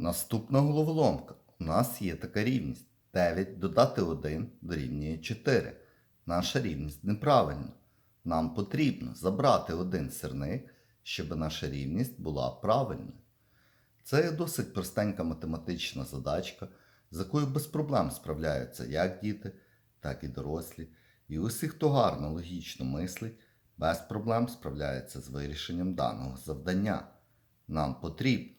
Наступна головоломка. У нас є така рівність. 9 додати 1 дорівнює 4. Наша рівність неправильна. Нам потрібно забрати один сірник, щоб наша рівність була правильною. Це досить простенька математична задачка, з якою без проблем справляються як діти, так і дорослі. І усі, хто гарно логічно мислить, без проблем справляється з вирішенням даного завдання. Нам потрібно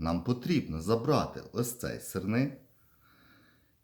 нам потрібно забрати ось цей сирник.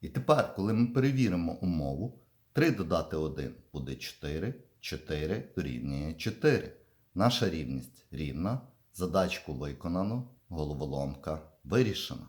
І тепер, коли ми перевіримо умову, 3 додати 1 буде 4, 4 дорівнює 4. Наша рівність рівна, задачку виконано, головоломка вирішена.